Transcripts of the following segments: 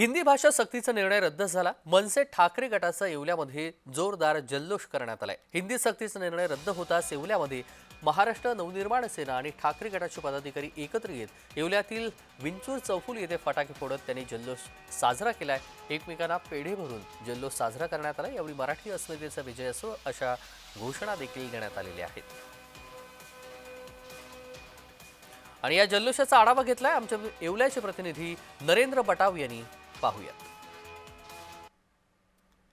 हिंदी भाषा सक्तीचा निर्णय रद्द झाला. मनसे ठाकरे गटाचा येवल्यामध्ये जोरदार जल्लोष करण्यात आलाय. हिंदी सक्तीचा निर्णय रद्द होताच येवल्यामध्ये महाराष्ट्र नवनिर्माण सेना आणि ठाकरे गटाचे पदाधिकारी एकत्र येत येवल्यातील विंचूर चौफुल येथे फटाके फोडत त्यांनी जल्लोष साजरा केलाय. एकमेकांना पेढे भरून जल्लोष साजरा करण्यात आला यावेळी मराठी अस्मितेचा विजय असो अशा घोषणा देखील देण्यात आलेल्या आहेत. आणि या जल्लोषाचा आढावा घेतलाय आमच्या येवल्याचे प्रतिनिधी नरेंद्र बटाव यांनी. पाहूयात.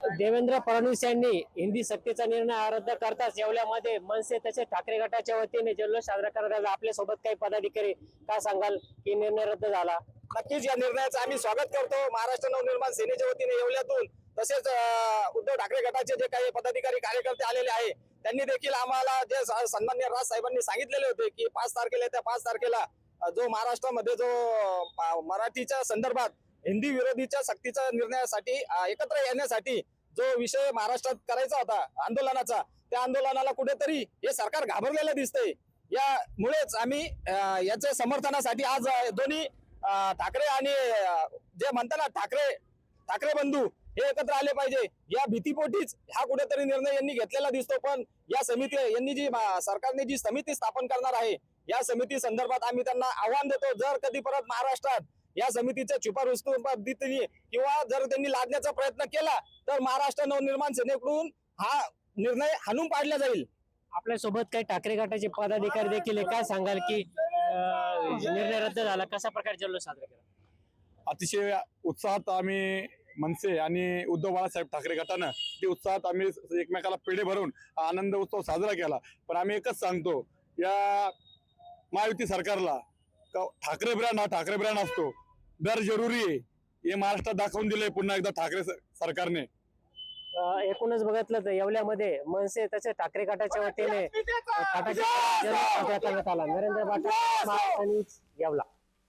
देवेंद्र फडणवीस यांनी हिंदी सक्तीचा निर्णय रद्द करताच येवल्यामध्ये मनसे तसेच ठाकरे गटाच्या वतीने जल्लोष साजरा करण्यात आला. आपल्यासोबत काही पदाधिकारी काय सांगाल की निर्णय रद्द झाला? नक्कीच या निर्णयाचं आम्ही स्वागत करतो. महाराष्ट्र नवनिर्माण सेनेच्या वतीने येवल्यातून तसेच उद्धव ठाकरे गटाचे जे काही पदाधिकारी कार्यकर्ते आलेले आहे त्यांनी देखील आम्हाला जे स- सन्मान्य राज साहेबांनी सांगितलेले होते की पाच तारखेला त्या पाच तारखेला जो महाराष्ट्रामध्ये जो मराठीच्या संदर्भात हिंदी विरोधीच्या सक्तीच्या निर्णयासाठी एकत्र येण्यासाठी जो विषय महाराष्ट्रात करायचा होता आंदोलनाचा त्या आंदोलनाला कुठेतरी हे सरकार घाबरलेलं दिसतंय. यामुळेच आम्ही याच्या समर्थनासाठी आज दोन्ही ठाकरे आणि जे म्हणतात ना ठाकरे ठाकरे बंधू हे एकत्र आले पाहिजे. या भीतीपोटीच हा कुठेतरी निर्णय यांनी घेतलेला दिसतो पण या समिती यांनी जी सरकारने जी समिती स्थापन करणार आहे या समिती संदर्भात आम्ही त्यांना आव्हान देतो जर कधी परत महाराष्ट्रात या समितीच्या छुपारुस्तू पद्धतीने किंवा जर त्यांनी लादण्याचा प्रयत्न केला तर महाराष्ट्र नवनिर्माण सेनेकडून हा निर्णय हाणून पाडला जाईल. आपल्यासोबत काही ठाकरे गटाचे पदाधिकारी देखील. काय सांगाल की निर्णय रद्द झाला कशा प्रकारे जल्लोष साजरा केला? अतिशय उत्साहात आम्ही मनसे आणि उद्धव बाळासाहेब ठाकरे गटानं ते उत्साहात आम्ही एकमेकाला पेढे भरून आनंद उत्सव साजरा केला. पण आम्ही एकच सांगतो या महायुती सरकारला ठाकरे ब्रँड हा ठाकरे ब्रँड असतो. दर जरुरी आहे. हे महाराष्ट्रात दाखवून दिलंय पुन्हा एकदा ठाकरे सरकारने. एकूणच बघितलं तर येवल्यामध्ये मनसे तसेच ठाकरे गटाच्या वतीने करण्यात आला नरेंद्र महाराष्ट्र न्यूज येवला.